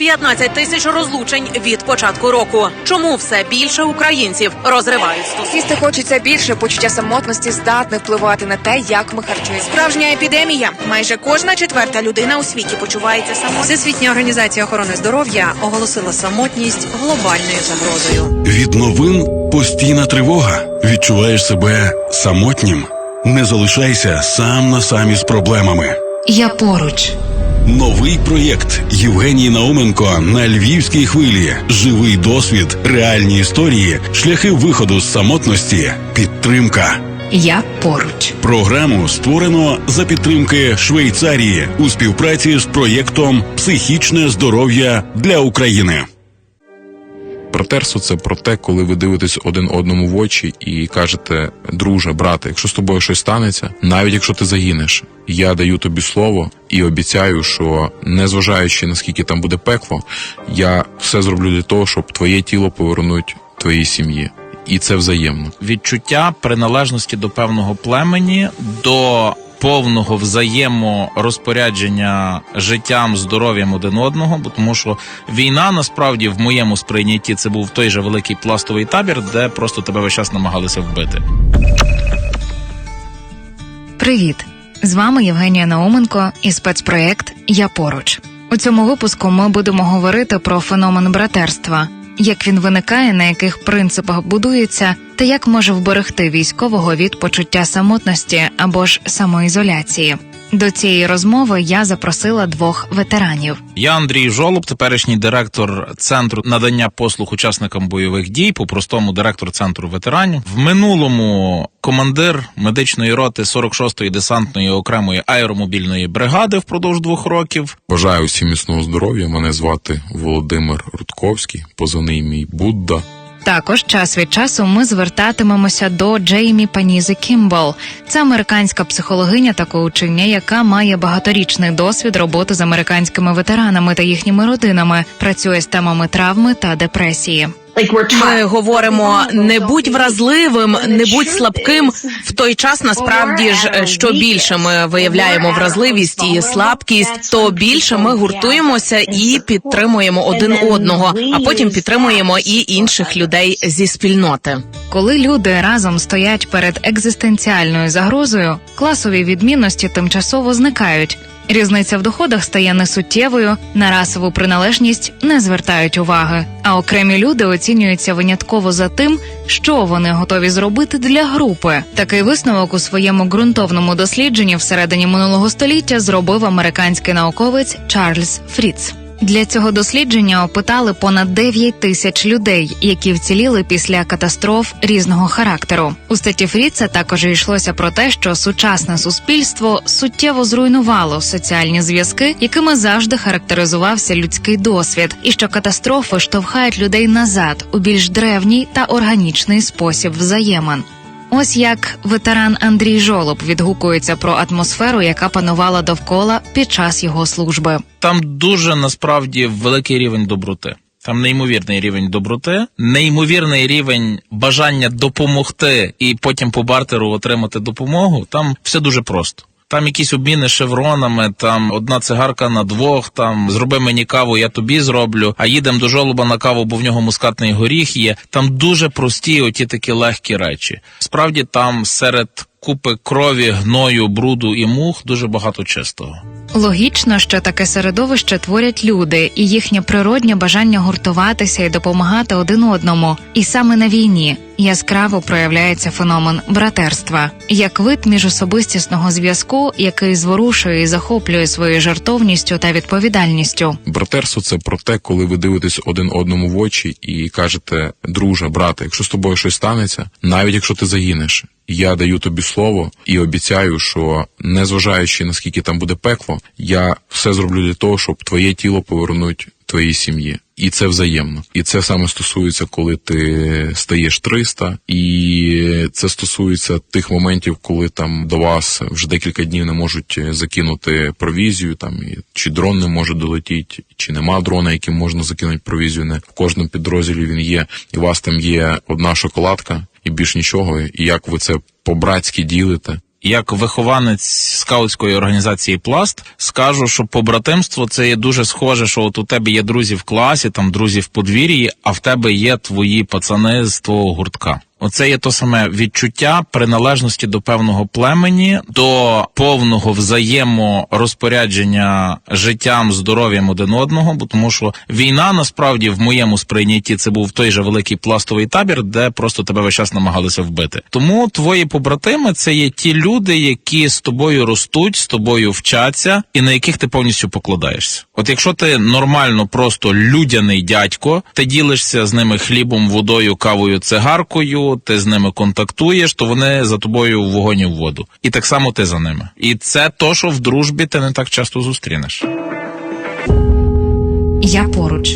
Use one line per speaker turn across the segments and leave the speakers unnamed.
15 тисяч розлучень від початку року. Чому все більше українців розривають стосунки?
Їсти хочеться більше, почуття самотності здатне впливати на те, як ми харчуємося.
Справжня епідемія. Майже кожна четверта людина у світі почувається самотньо.
Всесвітня організація охорони здоров'я оголосила самотність глобальною загрозою.
Від новин постійна тривога. Відчуваєш себе самотнім. Не залишайся сам на самі з проблемами.
Я поруч.
Новий проєкт Євгенії Науменко на львівській хвилі. Живий досвід, реальні історії, шляхи виходу з самотності, підтримка.
Я поруч.
Програму створено за підтримки Швейцарії у співпраці з проєктом Психічне здоров'я для України.
Братерство це про те, коли ви дивитесь один одному в очі і кажете, друже, брате, якщо з тобою щось станеться, навіть якщо ти загинеш, я даю тобі слово і обіцяю, що незважаючи наскільки там буде пекло, я все зроблю для того, щоб твоє тіло повернуть твоїй сім'ї. І це взаємно.
відчуття приналежності до певного племені, до повного взаєморозпорядження життям, здоров'ям один одного, бо тому що війна насправді в моєму сприйнятті це був той же великий пластовий табір, де просто тебе весь час намагалися вбити.
Привіт! З вами Євгенія Науменко і спецпроєкт Я поруч. У цьому випуску ми будемо говорити про феномен братерства, як він виникає, на яких принципах будується, та як може вберегти військового від почуття самотності або ж самоізоляції. До цієї розмови я запросила двох ветеранів.
Я Андрій Жолоб, теперішній директор центру надання послуг учасникам бойових дій, по-простому директор центру ветеранів. В минулому командир медичної роти 46-ї десантної окремої аеромобільної бригади впродовж двох років.
Бажаю всім міцного здоров'я. Мене звати Володимир Рудковський, позивний мій Будда.
Також час від часу ми звертатимемося до Джеймі Панізи Кімбол. Це американська психологиня та коучиня, яка має багаторічний досвід роботи з американськими ветеранами та їхніми родинами, працює з темами травми та депресії.
Ми говоримо не будь вразливим, не будь слабким. В той час насправді ж що більше ми виявляємо вразливість і слабкість, то більше ми гуртуємося і підтримуємо один одного, а потім підтримуємо і інших людей зі спільноти.
Коли люди разом стоять перед екзистенціальною загрозою, класові відмінності тимчасово зникають. Різниця в доходах стає несуттєвою, на расову приналежність не звертають уваги. А окремі люди оцінюються винятково за тим, що вони готові зробити для групи. Такий висновок у своєму ґрунтовному дослідженні всередині минулого століття зробив американський науковець Чарльз Фріц. Для цього дослідження опитали понад 9 тисяч людей, які вціліли після катастроф різного характеру. У статті Фріца також йшлося про те, що сучасне суспільство суттєво зруйнувало соціальні зв'язки, якими завжди характеризувався людський досвід, і що катастрофи штовхають людей назад у більш древній та органічний спосіб взаємин. Ось як ветеран Андрій Жолоб відгукується про атмосферу, яка панувала довкола під час його служби.
Там дуже насправді великий рівень доброти. Там неймовірний рівень доброти, неймовірний рівень бажання допомогти і потім по бартеру отримати допомогу. Там все дуже просто. Там якісь обміни шевронами, там одна цигарка на двох, там зроби мені каву, я тобі зроблю. А їдемо до жолоба на каву, бо в нього мускатний горіх є. Там дуже прості, оті такі легкі речі. Справді там серед купи крові, гною, бруду і мух дуже багато чистого.
Логічно, що таке середовище творять люди, і їхнє природнє бажання гуртуватися і допомагати один одному. І саме на війні яскраво проявляється феномен братерства як вид міжособистісного зв'язку, який зворушує і захоплює своєю жартовністю та відповідальністю.
Братерство це про те, коли ви дивитесь один одному в очі і кажете, друже, брате, якщо з тобою щось станеться, навіть якщо ти загинеш, я даю тобі слово і обіцяю, що незважаючи наскільки там буде пекло, я все зроблю для того, щоб твоє тіло повернуть твоїй сім'ї. І це взаємно. І це саме стосується, коли ти стаєш 300, і це стосується тих моментів, коли там до вас вже декілька днів не можуть закинути провізію, там чи дрон не може долетіти, чи нема дрона, яким можна закинути провізію. Не в кожному підрозділі він є, і у вас там є одна шоколадка, і більш нічого. І як ви це по-братськи ділите,
як вихованець скаутської організації Пласт, скажу, що побратимство це є дуже схоже, що от у тебе є друзі в класі, там друзі в подвір'ї, а в тебе є твої пацани з твого гуртка. Оце є то саме відчуття приналежності до певного племені, до повного взаєморозпорядження життям, здоров'ям один одного, бо тому що війна насправді в моєму сприйнятті це був той же великий пластовий табір, де просто тебе весь час намагалися вбити. Тому твої побратими це є ті люди, які з тобою ростуть, з тобою вчаться, і на яких ти повністю покладаєшся. От якщо ти нормально, просто людяний дядько, ти ділишся з ними хлібом, водою, кавою, цигаркою, ти з ними контактуєш, то вони за тобою в вогонь і в воду. І так само ти за ними. І це то, що в дружбі ти не так часто зустрінеш.
Я поруч.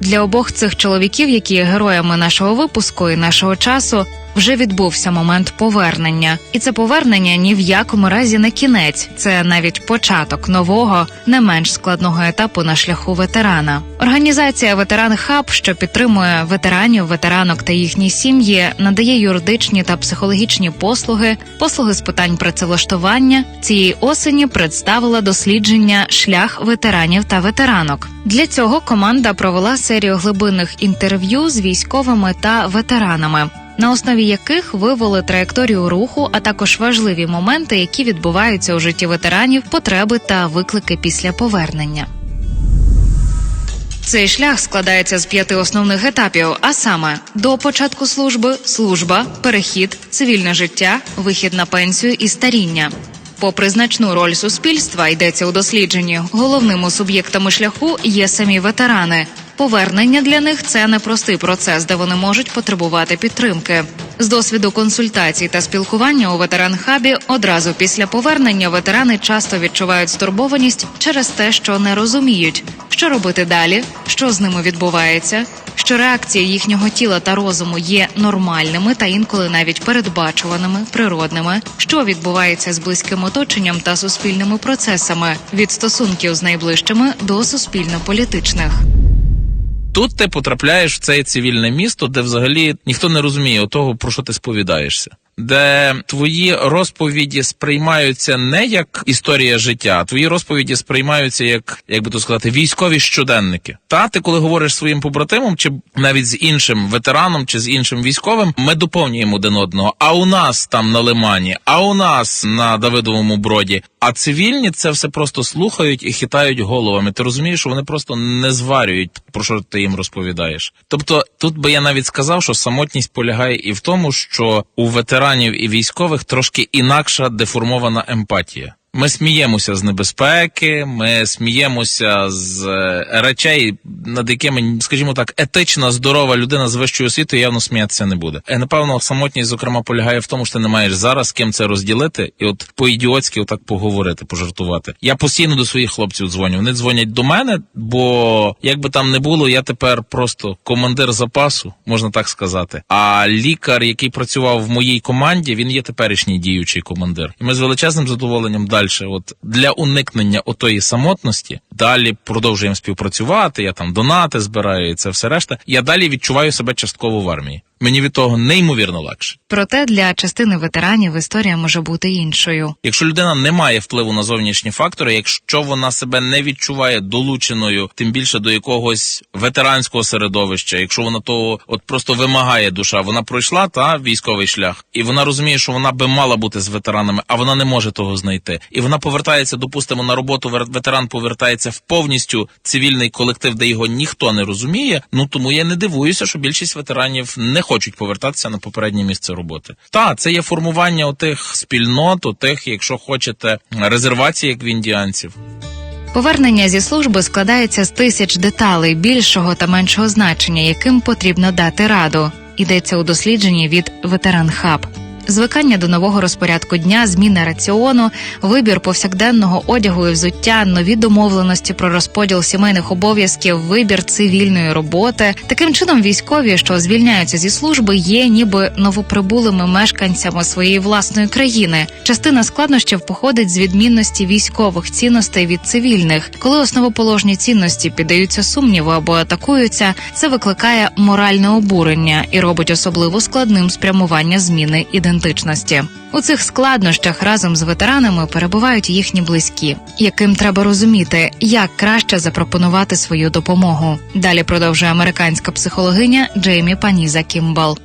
Для обох цих чоловіків, які є героями нашого випуску і нашого часу, вже відбувся момент повернення, і це повернення ні в якому разі не кінець, це навіть початок нового, не менш складного етапу на шляху ветерана. Організація Ветеран Хаб, що підтримує ветеранів, ветеранок та їхні сім'ї, надає юридичні та психологічні послуги, послуги з питань працевлаштування. Цієї осені представила дослідження шлях ветеранів та ветеранок. Для цього команда провела серію глибинних інтерв'ю з військовими та ветеранами на основі яких вивели траєкторію руху, а також важливі моменти, які відбуваються у житті ветеранів, потреби та виклики після повернення. Цей шлях складається з п'яти основних етапів: а саме до початку служби, служба, перехід, цивільне життя, вихід на пенсію і старіння. Попри значну роль суспільства, йдеться у дослідженні. Головними суб'єктами шляху є самі ветерани. Повернення для них це непростий процес, де вони можуть потребувати підтримки. З досвіду консультацій та спілкування у ветеран-хабі одразу після повернення ветерани часто відчувають стурбованість через те, що не розуміють, що робити далі, що з ними відбувається, що реакції їхнього тіла та розуму є нормальними та інколи навіть передбачуваними, природними, що відбувається з близьким оточенням та суспільними процесами від стосунків з найближчими до суспільно-політичних.
Тут ти потрапляєш в це цивільне місто, де взагалі ніхто не розуміє того, про що ти сповідаєшся. Де твої розповіді сприймаються не як історія життя, а твої розповіді сприймаються як, як би то сказати, військові щоденники. Та ти, коли говориш своїм побратимом, чи навіть з іншим ветераном, чи з іншим військовим, ми доповнюємо один одного. А у нас там на лимані, а у нас на Давидовому броді. А цивільні це все просто слухають і хитають головами. Ти розумієш, що вони просто не зварюють, про що ти їм розповідаєш. Тобто, тут би я навіть сказав, що самотність полягає і в тому, що у ветеранів і військових трошки інакша деформована емпатія. Ми сміємося з небезпеки, ми сміємося з е, речей, над якими, скажімо так, етична, здорова людина з вищою освітою явно сміятися не буде. І, напевно, самотність, зокрема, полягає в тому, що ти не маєш зараз з ким це розділити, і от по-ідіотськи отак поговорити, пожартувати. Я постійно до своїх хлопців дзвоню. Вони дзвонять до мене, бо як би там не було, я тепер просто командир запасу, можна так сказати. А лікар, який працював в моїй команді, він є теперішній діючий командир. І ми з величезним задоволенням далі, от для уникнення отої самотності, далі продовжуємо співпрацювати. Я там донати збираю і це все решта. Я далі відчуваю себе частково в армії. Мені від того неймовірно легше.
Проте для частини ветеранів історія може бути іншою.
Якщо людина не має впливу на зовнішні фактори, якщо вона себе не відчуває долученою, тим більше до якогось ветеранського середовища, якщо вона того от просто вимагає душа, вона пройшла та військовий шлях, і вона розуміє, що вона би мала бути з ветеранами, а вона не може того знайти. І вона повертається, допустимо, на роботу. Ветеран повертається в повністю цивільний колектив, де його ніхто не розуміє. Ну тому я не дивуюся, що більшість ветеранів не хочуть повертатися на попереднє місце роботи. Та це є формування отих спільнот, отих, якщо хочете, резервацій, як в індіанців.
Повернення зі служби складається з тисяч деталей більшого та меншого значення, яким потрібно дати раду. Йдеться у дослідженні від Ветеран Хаб. Звикання до нового розпорядку дня, зміна раціону, вибір повсякденного одягу і взуття, нові домовленості про розподіл сімейних обов'язків, вибір цивільної роботи. Таким чином, військові, що звільняються зі служби, є ніби новоприбулими мешканцями своєї власної країни. Частина складнощів походить з відмінності військових цінностей від цивільних. Коли основоположні цінності піддаються сумніву або атакуються, це викликає моральне обурення і робить особливо складним спрямування зміни ідентичності. Ідентичності. У цих складнощах разом з ветеранами перебувають їхні близькі, яким треба розуміти, як краще запропонувати свою допомогу. Далі продовжує американська психологиня Джеймі Паніза Кімбал.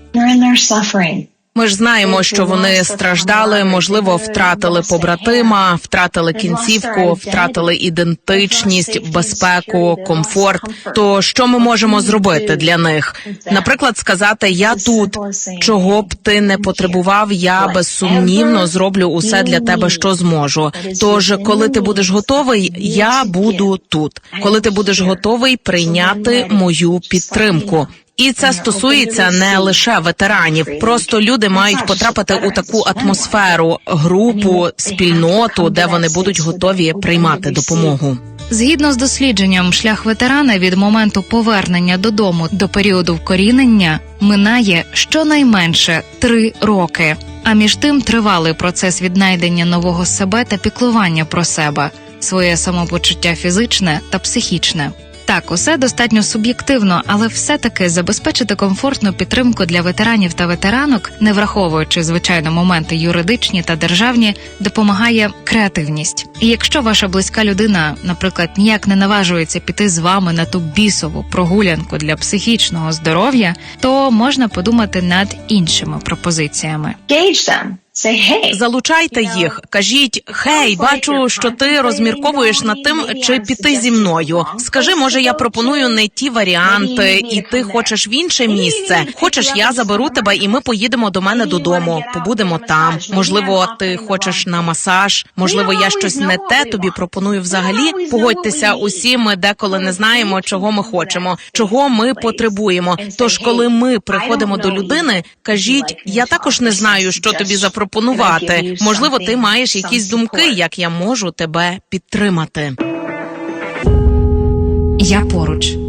Ми ж знаємо, що вони страждали, можливо, втратили побратима, втратили кінцівку, втратили ідентичність, безпеку, комфорт. То що ми можемо зробити для них? Наприклад, сказати Я тут, чого б ти не потребував, я безсумнівно зроблю усе для тебе, що зможу. Тож, коли ти будеш готовий, я буду тут. Коли ти будеш готовий прийняти мою підтримку. І це стосується не лише ветеранів. Просто люди мають потрапити у таку атмосферу, групу, спільноту, де вони будуть готові приймати допомогу.
Згідно з дослідженням, шлях ветерана від моменту повернення додому до періоду вкорінення минає щонайменше три роки. А між тим тривалий процес віднайдення нового себе та піклування про себе, своє самопочуття фізичне та психічне. Так, усе достатньо суб'єктивно, але все-таки забезпечити комфортну підтримку для ветеранів та ветеранок, не враховуючи звичайно моменти юридичні та державні, допомагає креативність. І якщо ваша близька людина, наприклад, ніяк не наважується піти з вами на ту бісову прогулянку для психічного здоров'я, то можна подумати над іншими пропозиціями.
Gauge them.
Залучайте їх, кажіть: Хей, бачу, що ти розмірковуєш над тим, чи піти зі мною. Скажи, може, я пропоную не ті варіанти, і ти хочеш в інше місце. Хочеш, я заберу тебе, і ми поїдемо до мене додому. Побудемо там. Можливо, ти хочеш на масаж. Можливо, я щось не те тобі пропоную взагалі. Погодьтеся, усі ми деколи не знаємо, чого ми хочемо, чого ми потребуємо. Тож, коли ми приходимо до людини, кажіть, я також не знаю, що тобі запропонувати. Можливо, ти маєш якісь думки, як я можу тебе підтримати.
Я поруч.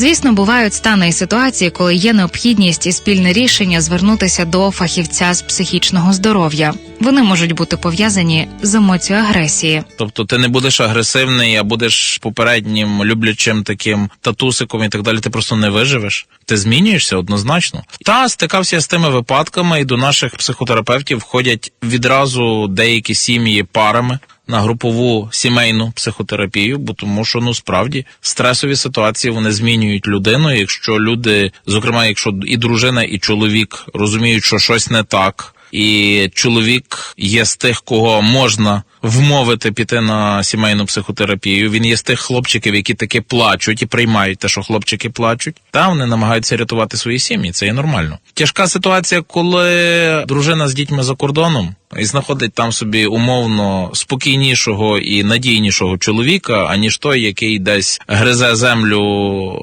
Звісно, бувають стани і ситуації, коли є необхідність і спільне рішення звернутися до фахівця з психічного здоров'я. Вони можуть бути пов'язані з емоцією агресії.
Тобто ти не будеш агресивний, а будеш попереднім люблячим таким татусиком і так далі. Ти просто не виживеш. Ти змінюєшся однозначно. Та стикався з тими випадками, і до наших психотерапевтів входять відразу деякі сім'ї парами. На групову сімейну психотерапію, бо тому, що ну справді стресові ситуації вони змінюють людину. Якщо люди, зокрема, якщо і дружина, і чоловік розуміють, що щось не так, і чоловік є з тих, кого можна вмовити піти на сімейну психотерапію. Він є з тих хлопчиків, які таки плачуть і приймають те, що хлопчики плачуть. Та вони намагаються рятувати свої сім'ї. Це є нормально. Тяжка ситуація, коли дружина з дітьми за кордоном. І знаходить там собі умовно спокійнішого і надійнішого чоловіка, аніж той, який десь гризе землю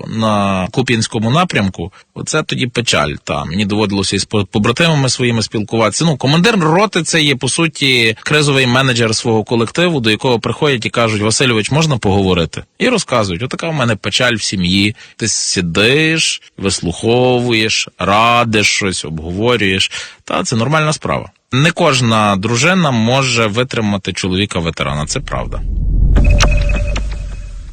на Куп'янському напрямку. Оце тоді печаль. Та мені доводилося із по- побратимами своїми спілкуватися. Ну, командир роти це є по суті кризовий менеджер свого колективу, до якого приходять і кажуть: Васильович, можна поговорити? І розказують: отака в мене печаль в сім'ї. Ти сидиш, вислуховуєш, радиш щось, обговорюєш. Та це нормальна справа. Не кожна дружина може витримати чоловіка ветерана, це правда.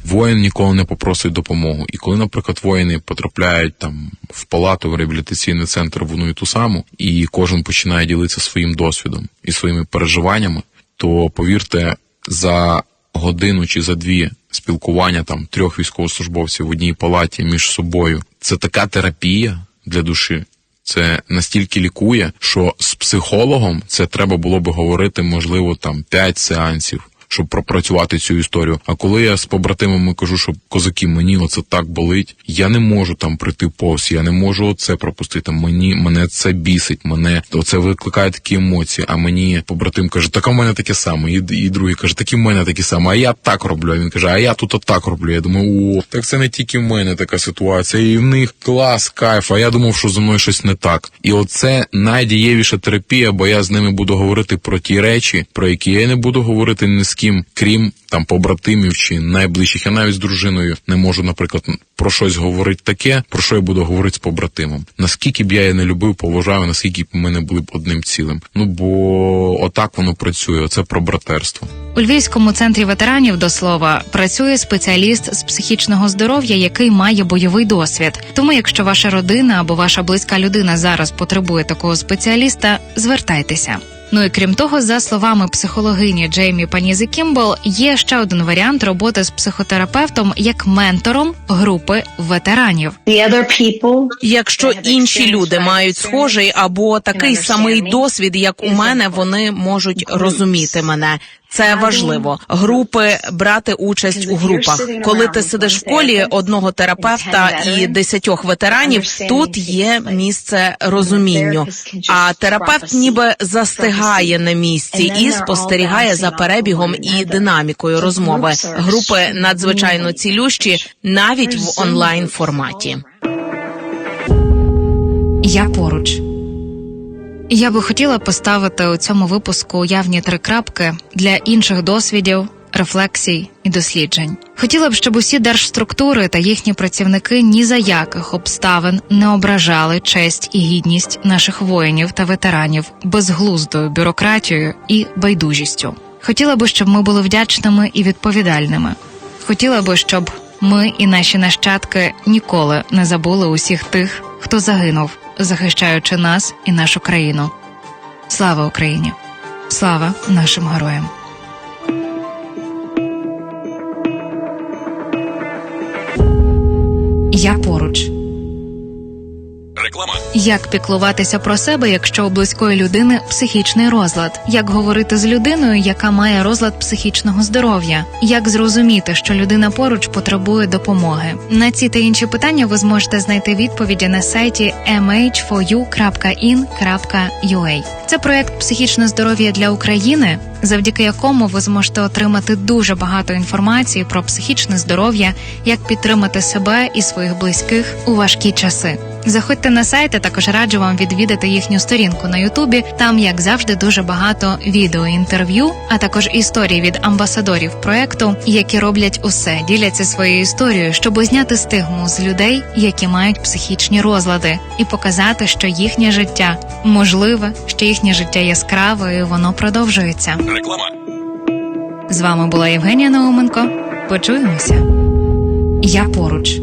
Воїн ніколи не попросить допомогу. І коли, наприклад, воїни потрапляють там в палату в реабілітаційний центр в одну і ту саму, і кожен починає ділитися своїм досвідом і своїми переживаннями, то повірте, за годину чи за дві спілкування там трьох військовослужбовців в одній палаті між собою це така терапія для душі. Це настільки лікує, що з психологом це треба було би говорити, можливо, там 5 сеансів, щоб пропрацювати цю історію. А коли я з побратимами кажу, що козаки, мені оце так болить, я не можу там прийти повз, я не можу оце пропустити. Мені мене це бісить, мене оце викликає такі емоції. А мені побратим каже, так в мене таке саме. І, і другий каже, так і в мене таке саме. А я так роблю. А він каже, а я тут отак роблю. Я думаю, о, так це не тільки в мене така ситуація, і в них клас, кайф. А я думав, що зі мною щось не так. І оце найдієвіша терапія, бо я з ними буду говорити про ті речі, про які я не буду говорити ні з ким, крім там побратимів чи найближчих. Я навіть з дружиною не можу, наприклад, про щось говорити таке, про що я буду говорити з побратимом. Наскільки б я її не любив, поважаю, наскільки б ми не були б одним цілим. Ну бо отак воно працює. Оце про братерство.
У Львівському центрі ветеранів до слова працює спеціаліст з психічного здоров'я, який має бойовий досвід. Тому, якщо ваша родина або ваша близька людина зараз потребує такого спеціаліста, звертайтеся. Ну і крім того, за словами психологині Джеймі Панізі Кімбл, є ще один варіант роботи з психотерапевтом як ментором групи ветеранів.
Якщо інші люди мають схожий або такий самий досвід, як у мене, вони можуть розуміти мене. Це важливо. Групи брати участь у групах. Коли ти сидиш в колі одного терапевта і десятьох ветеранів, тут є місце розумінню. А терапевт ніби застигає на місці і спостерігає за перебігом і динамікою розмови. Групи надзвичайно цілющі навіть в онлайн форматі.
Я поруч. Я би хотіла поставити у цьому випуску явні три крапки для інших досвідів, рефлексій і досліджень. Хотіла б, щоб усі держструктури та їхні працівники ні за яких обставин не ображали честь і гідність наших воїнів та ветеранів безглуздою бюрократією і байдужістю. Хотіла би, щоб ми були вдячними і відповідальними. Хотіла би, щоб ми і наші нащадки ніколи не забули усіх тих, хто загинув, захищаючи нас і нашу країну. Слава Україні! Слава нашим героям! Я поруч.
Реклама.
Як піклуватися про себе, якщо у близької людини психічний розлад? Як говорити з людиною, яка має розлад психічного здоров'я? Як зрозуміти, що людина поруч потребує допомоги? На ці та інші питання ви зможете знайти відповіді на сайті mh4u.in.ua. Це проект психічне здоров'я для України, завдяки якому ви зможете отримати дуже багато інформації про психічне здоров'я, як підтримати себе і своїх близьких у важкі часи. Заходьте на сайт, а також раджу вам відвідати їхню сторінку на Ютубі. Там, як завжди, дуже багато відео інтерв'ю, а також історії від амбасадорів проекту, які роблять усе, діляться своєю історією, щоб зняти стигму з людей, які мають психічні розлади, і показати, що їхнє життя можливе, що їхнє життя яскраве, і воно продовжується.
Реклама.
З вами була Євгенія Науменко. Почуємося. Я поруч.